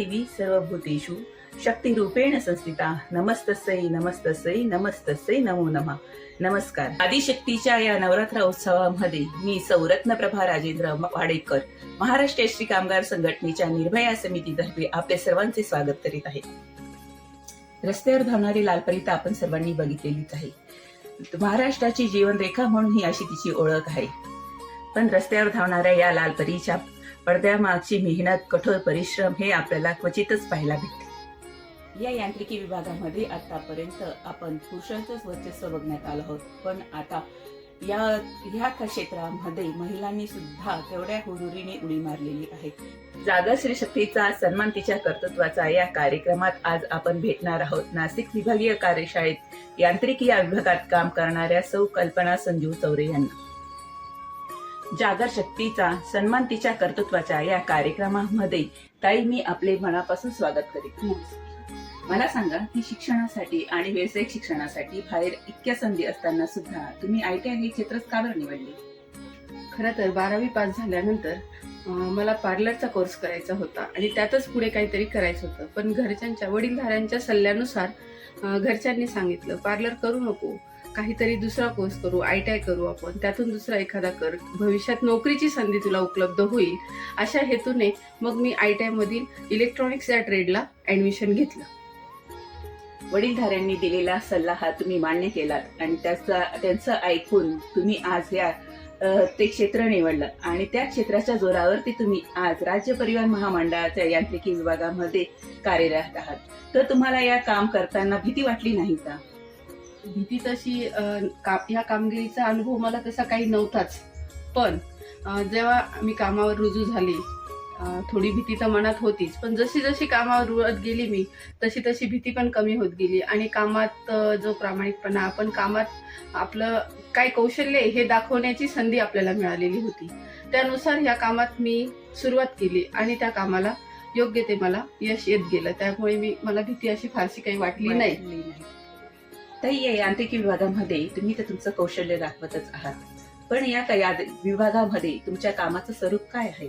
देवी सर्वभूतेषु शक्तिरूपेण संस्थिता। नमस्तस्यै नमस्तस्यै नमस्तस्यै नमो नमः। नमस्कार। आदिशक्तीच्या या नवरात्र उत्सवामध्ये मी सौरत्न प्रभा राजेंद्र वाडेकर महाराष्ट्र श्री कामगार संघटनेच्या निर्भया समितीतर्फे आपल्या सर्वांचे स्वागत करीत आहे. रस्त्यावर धावणारी लालपरी आपण सर्वांनी बघितलेलीच आहे. महाराष्ट्राची जीवनरेखा म्हणून ही अशी तिची ओळख आहे. पण रस्त्यावर धावणाऱ्या या लालपरीच्या पडद्यामागची मेहनत कठोर परिश्रम हे आपल्याला क्वचितच पाहायला भेटते. या यांत्रिकी विभागामध्ये आतापर्यंत आपण पुरुषांचंच वर्चस्व बघण्यात आलं आहोत. पण आता या ह्या क्षेत्रामध्ये महिलांनी सुद्धा तेवढ्या हुरुरीने उडी मारलेली आहे जागर श्री शक्तीचा सन्मान तिच्या कर्तृत्वाचा या कार्यक्रमात आज आपण भेटणार आहोत. नाशिक विभागीय कार्यशाळेत यांत्रिकी या विभागात काम करणाऱ्या सौ कल्पना संजीव चौरे यांना. जागर शक्तीचा सन्मान तिच्या कर्तृत्वाच्या या कार्यक्रमामध्ये ताई मी आपले मनापासून स्वागत करीत मला सांगा की शिक्षणासाठी आणि व्यावसायिक शिक्षणासाठी बाहेर इतक्या संधी असताना सुद्धा तुम्ही आय टी आय हे क्षेत्रच का बरं निवडले? खरं तर बारावी पास झाल्यानंतर मला पार्लरचा कोर्स करायचा होता आणि त्यातच पुढे काहीतरी करायचं होतं. पण घरच्यांच्या वडीलधाऱ्यांच्या सल्ल्यानुसार घरच्यांनी सांगितलं पार्लर करू नको काहीतरी दुसरा कोर्स करू आय टी आय करू आपण. त्यातून दुसरा एखादा कर. भविष्यात नोकरीची संधी तुला उपलब्ध होईल. अशा हेतूने मग मी आय टी आयमधील इलेक्ट्रॉनिक्स या ट्रेडला ॲडमिशन घेतलं. वडीलधाऱ्यांनी दिलेला सल्ला हा तुम्ही मान्य केलात आणि त्याचा त्यांचं ऐकून तुम्ही आज या ते क्षेत्र निवडलं. आणि त्या क्षेत्राच्या जोरावरती तुम्ही आज राज्य परिवहन महामंडळाच्या यांत्रिकी विभागामध्ये कार्यरत आहात. तर तुम्हाला या काम करताना भीती वाटली नाही का? भीती तशी का- ह्या कामगिरीचा अनुभव मला तसा काही नव्हताच. पण जेव्हा मी कामावर रुजू झाले थोडी भीती तर मनात होतीच. पण जशी जशी कामावर रुळत गेली मी तशी तशी भीती पण कमी होत गेली. आणि कामात जो प्रामाणिकपणा आपण कामात आपलं काय कौशल्य हे दाखवण्याची संधी आपल्याला मिळालेली होती. त्यानुसार ह्या कामात मी सुरुवात केली आणि त्या कामाला योग्य ते मला यश येत गेलं. त्यामुळे मी मला भीती अशी फारशी काही वाटली नाही. ताई या यांत्रिकी विभागामध्ये तुम्ही तर तुमचं कौशल्य दाखवतच आहात. पण या या विभागामध्ये तुमच्या कामाचं स्वरूप काय आहे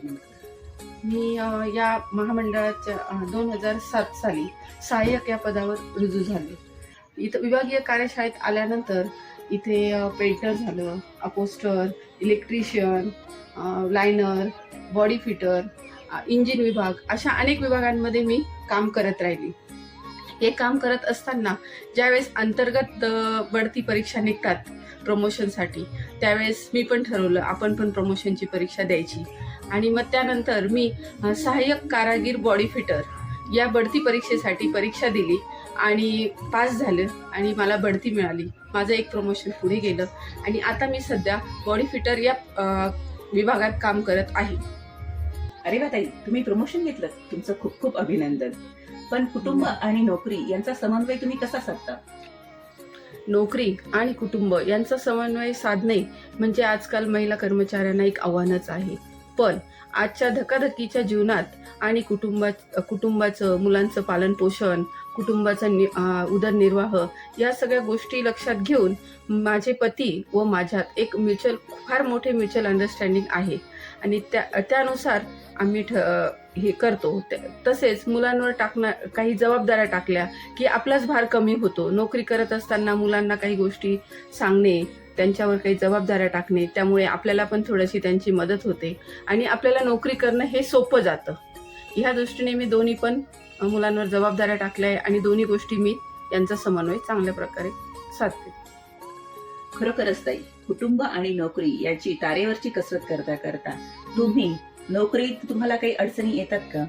मी या महामंडळाच्या दोन हजार सात साली सहाय्यक या पदावर रुजू झाले. इथं विभागीय कार्यशाळेत आल्यानंतर इथे पेंटर झालं upholster electrician liner body fitter engine विभाग अशा अनेक विभागांमध्ये मी काम करत राहिली. हे काम करत असताना ज्यावेळेस अंतर्गत बढती परीक्षा निघतात प्रमोशनसाठी त्यावेळेस मी पण ठरवलं आपण पण प्रमोशनची परीक्षा द्यायची. आणि मग त्यानंतर मी सहाय्यक कारागीर बॉडी फिटर या बढती परीक्षेसाठी परीक्षा दिली आणि पास झालं आणि मला बढती मिळाली. माझं एक प्रमोशन पुढे गेलं आणि आता मी सध्या बॉडी फिटर या विभागात काम करत आहे. अरे वा ताई तुम्ही प्रमोशन घेतलं. तुमचं खूप खूप अभिनंदन. पण कुटुंब आणि नोकरी यांचा समन्वय तुम्ही कसा साधता? नोकरी आणि कुटुंब यांचा समन्वय साधणे म्हणजे आजकाल महिला कर्मचाऱ्यांना एक आव्हानच आहे. पण आजच्या धकाधकीच्या जीवनात आणि कुटुंबा कुटुंबाचं मुलांचं पालन पोषण कुटुंबाचा नि उदरनिर्वाह या सगळ्या गोष्टी लक्षात घेऊन माझे पती व माझ्यात एक म्युच्युअल फार मोठे म्युच्युअल अंडरस्टँडिंग आहे. आणि त्या त्यानुसार आम्ही ठ हे करतो. तसेच मुलांवर टाकणार काही जबाबदाऱ्या टाकल्या की आपलाच भार कमी होतो. नोकरी करत असताना मुलांना काही गोष्टी सांगणे त्यांच्यावर काही जबाबदाऱ्या टाकणे त्यामुळे आपल्याला पण थोडीशी त्यांची मदत होते. आणि आपल्याला नोकरी करणं हे सोपं जातं. ह्या दृष्टीने मी दोन्ही पण मुलांवर जबाबदाऱ्या टाकल्या आहे आणि दोन्ही गोष्टी मी यांचा समन्वय चांगल्या प्रकारे साधते. खरोखरच ताई कुटुंब आणि नोकरी याची तारेवरची कसरत करता करता तुम्ही नोकरीत तुम्हाला काही अडचणी येतात का?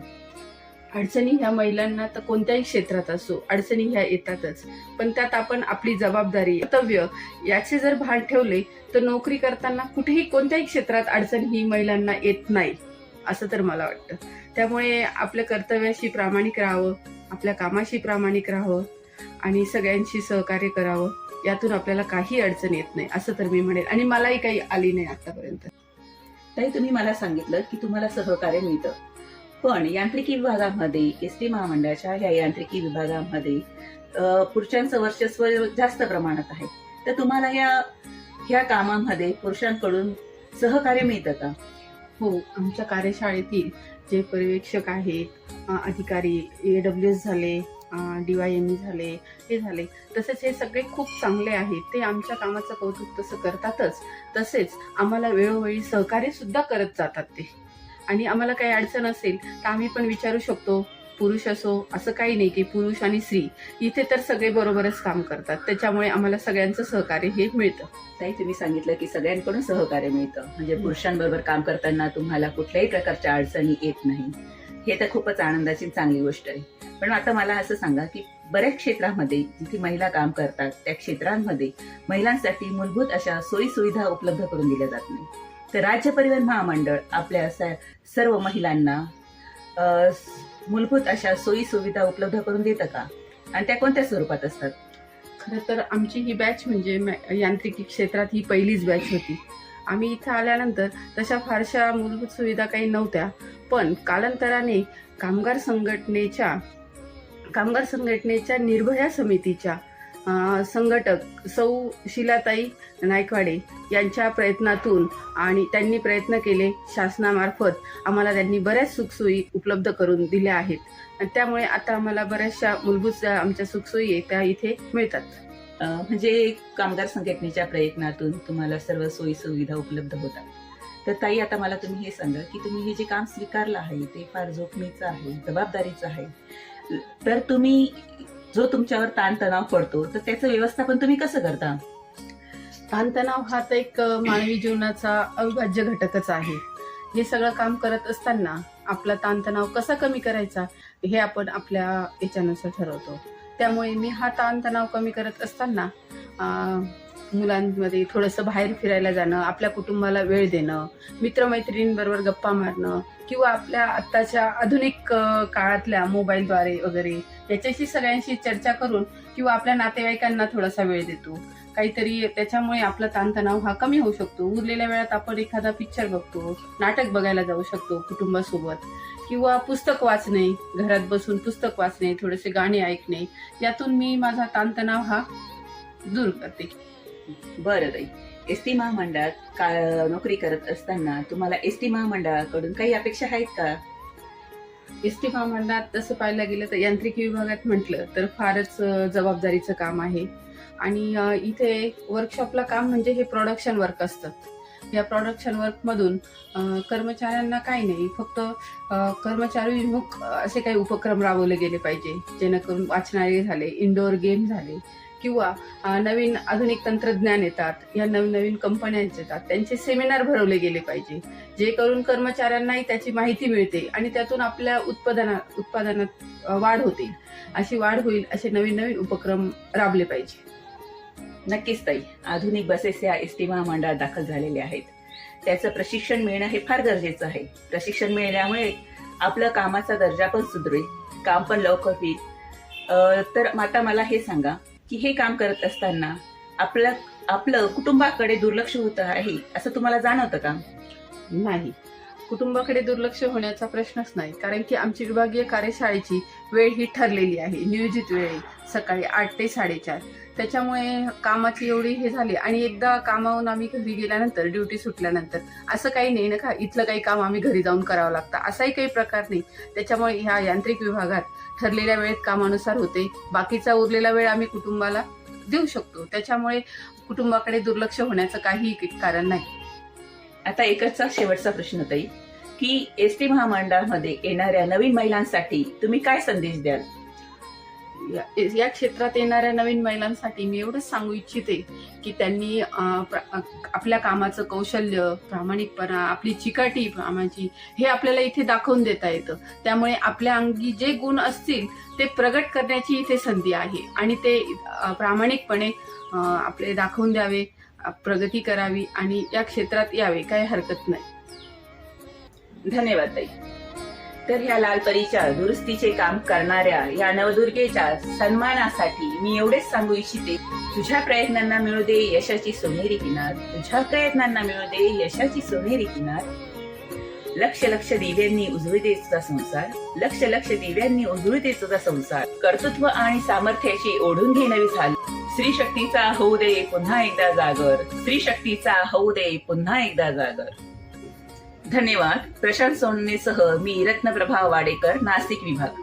अडचणी ह्या महिलांना तर कोणत्याही क्षेत्रात असो अडचणी ह्या येतातच. पण त्यात आपण आपली जबाबदारी कर्तव्य याचे जर भान ठेवले तर नोकरी करताना कुठेही कोणत्याही क्षेत्रात अडचण ही महिलांना येत नाही असं तर मला वाटतं. त्यामुळे आपल्या कर्तव्याशी प्रामाणिक राहावं आपल्या कामाशी प्रामाणिक राहावं आणि सगळ्यांशी सहकार्य करावं. यातून आपल्याला काही अडचण येत नाही असं तर मी म्हणेल. आणि मलाही काही आली नाही आतापर्यंत. ताई तुम्ही मला सांगितलं की तुम्हाला सहकार्य मिळतं. पण यांत्रिकी विभागामध्ये एस टी महामंडळाच्या या यांत्रिकी विभागामध्ये पुरुषांचं वर्चस्व जास्त प्रमाणात आहे. तर तुम्हाला या ह्या कामामध्ये पुरुषांकडून सहकार्य मिळतं का? हो आमच्या कार्यशाळेतील जे पर्यवेक्षक आहेत अधिकारी ए डब्ल्यू एस झाले डी झाले हे झाले. तसेच हे सगळे खूप चांगले आहेत. ते आमच्या कामाचं कौतुक तसं करतातच. तसेच आम्हाला वेळोवेळी सहकार्य सुद्धा करत जातात ते. आणि आम्हाला काही अडचण असेल तर आम्ही पण विचारू शकतो पुरुष असो असं काही नाही की पुरुष आणि स्त्री. इथे तर सगळे बरोबरच काम करतात. त्याच्यामुळे आम्हाला सगळ्यांचं सहकार्य हे मिळतं. ताई तुम्ही सांगितलं की सगळ्यांकडून सहकार्य मिळतं. म्हणजे पुरुषांबरोबर काम करताना तुम्हाला कुठल्याही प्रकारच्या अडचणी येत नाही. हे तर खूपच आनंदाची चांगली गोष्ट आहे. पण आता मला असं सांगा की बऱ्याच क्षेत्रामध्ये जिथे महिला काम करतात त्या क्षेत्रांमध्ये महिलांसाठी मूलभूत अशा सोयी सुविधा उपलब्ध करून दिल्या जात नाही. तर राज्य परिवहन महामंडळ आपल्या सर्व महिलांना मूलभूत अशा सोयी सुविधा उपलब्ध करून देतं का? आणि त्या कोणत्या स्वरूपात असतात? खरं तर आमची ही बॅच म्हणजे यांत्रिकी क्षेत्रात ही पहिलीच बॅच होती. आम्ही इथं आल्यानंतर तशा फारशा मूलभूत सुविधा काही नव्हत्या. पण कालांतराने कामगार संघटनेच्या कामगार संघटनेच्या निर्भया समितीच्या संघटक सौ शिलाताई नायकवाडे यांच्या प्रयत्नातून आणि त्यांनी प्रयत्न केले शासनामार्फत आम्हाला त्यांनी बऱ्याच सुखसोयी उपलब्ध करून दिल्या आहेत. त्यामुळे आता आम्हाला बऱ्याचशा मूलभूत आमच्या सुखसोयी त्या इथे मिळतात. म्हणजे कामगार संघटनेच्या प्रयत्नातून तुम्हाला सर्व सोयी सुविधा उपलब्ध होतात. तर ताई आता मला तुम्ही हे सांगा की तुम्ही हे जे काम स्वीकारलं आहे ते फार जोखमीचं आहे जबाबदारीचं आहे. तर तुम्ही जो तुमच्यावर ताणतणाव पडतो तर त्याचं व्यवस्थापन तुम्ही कसं करता? ताणतणाव हा तर एक मानवी जीवनाचा अविभाज्य घटकच आहे. हे सगळं काम करत असताना आपला ताणतणाव कसा कमी करायचा हे आपण आपल्या याच्यानुसार ठरवतो. त्यामुळे मी हा ताणतणाव कमी करत असताना मुलांमध्ये थोडंसं बाहेर फिरायला जाणं आपल्या कुटुंबाला वेळ देणं मित्रमैत्रिणींबरोबर गप्पा मारणं किंवा आपल्या आत्ताच्या आधुनिक काळातल्या मोबाईलद्वारे वगैरे याच्याशी सगळ्यांशी चर्चा करून किंवा आपल्या नातेवाईकांना थोडासा वेळ देतो. काहीतरी त्याच्यामुळे आपला ताणतणाव हा कमी होऊ शकतो. उरलेल्या वेळात आपण एखादा पिक्चर बघतो नाटक बघायला जाऊ शकतो कुटुंबासोबत किंवा पुस्तक वाचणे घरात बसून पुस्तक वाचणे थोडेसे गाणे ऐकणे यातून मी माझा ताणतणाव हा दूर करते. बरं ताई. एस टी महामंडळात का नोकरी करत असताना तुम्हाला एस टी महामंडळाकडून काही अपेक्षा आहेत का? एस टी महामंडळात तसं पाहायला गेलं तर यांत्रिकी विभागात म्हटलं तर फारच जबाबदारीचं काम आहे. आणि इथे वर्कशॉपला काम म्हणजे हे प्रोडक्शन वर्क असतं. या प्रोडक्शन वर्कमधून कर्मचाऱ्यांना काही नाही फक्त कर्मचारी विमुख असे काही उपक्रम राबवले गेले पाहिजे जेणेकरून वाचनालय झाले इंडोर गेम झाले किंवा नवीन आधुनिक तंत्रज्ञान येतात या नवीन नवीन कंपन्यांचे येतात त्यांचे सेमिनार भरवले गेले पाहिजे जे करून कर्मचाऱ्यांनाही त्याची माहिती मिळते आणि त्यातून आपल्या उत्पादनात उत्पादनात वाढ होते. अशी वाढ होईल असे नवीन नवीन उपक्रम राबले पाहिजे. नक्कीच ताई. आधुनिक बसेस या एस टी महामंडळात दाखल झालेल्या आहेत. त्याचं प्रशिक्षण मिळणं हे फार गरजेचं आहे. प्रशिक्षण मिळाल्यामुळे आपलं कामाचा दर्जा पण सुधरेल काम पण लवकर होईल. तर आता मला हे सांगा की हे काम करत असताना आपलं आपलं कुटुंबाकडे दुर्लक्ष होत आहे असं तुम्हाला जाणवतं का? नाही. कुटुंबाकडे दुर्लक्ष होण्याचा प्रश्नच नाही. कारण की आमची विभागीय कार्यशाळेची वेळ ही ठरलेली आहे नियोजित वेळ आहे सकाळी आठ ते साडेचार. त्याच्यामुळे कामाची एवढी हे झाली आणि एकदा कामावून आम्ही घरी गेल्यानंतर ड्युटी सुटल्यानंतर असं काही नाही ना का इथलं काही काम आम्ही घरी जाऊन करावं लागतं. असाही काही प्रकार नाही. त्याच्यामुळे ह्या यांत्रिक विभागात ठरलेल्या वेळेत कामानुसार होते. बाकीचा उरलेला वेळ आम्ही कुटुंबाला देऊ शकतो. त्याच्यामुळे कुटुंबाकडे दुर्लक्ष होण्याचं काही कारण नाही. आता एकच शेवटचा प्रश्न ताई. की एस टी महामंडळामध्ये येणाऱ्या नवीन महिलांसाठी तुम्ही काय संदेश द्याल? या- या क्षेत्रात येणाऱ्या नवीन महिलांसाठी मी एवढंच सांगू इच्छिते की त्यांनी आपल्या कामाचं कौशल्य प्रामाणिकपणा आपली चिकाटी कामाची हे आपल्याला इथे दाखवून देता येतं. त्यामुळे आपल्या अंगी जे गुण असतील ते प्रगट करण्याची इथे संधी आहे. आणि ते प्रामाणिकपणे आपले दाखवून द्यावे प्रगती करावी आणि या क्षेत्रात यावे काही हरकत नाही. धन्यवाद ताई. तर ह्या लालपरीच्या दुरुस्तीचे काम करणाऱ्या या नवदुर्गेच्या सन्मानासाठी मी एवढेच सांगू इच्छिते तुझ्या प्रयत्नांना मिळू दे यशाची सोनेरी किनार तुझ्या प्रयत्नांना मिळू दे यशाची सोनेरी किनार. लक्ष लक्ष दिव्यांनी उजळू दे तुझा संसार लक्ष लक्ष दिव्यांनी उजळू दे तुझा संसार. कर्तृत्व आणि सामर्थ्याची ओढून घे नवी झाली. स्त्री शक्तीचा होऊ दे पुन्हा एकदा जागर स्त्री शक्तीचा होऊ दे पुन्हा एकदा जागर. धन्यवाद. प्रशांत सोननेसह मी रत्नप्रभा वाडेकर नाशिक विभाग.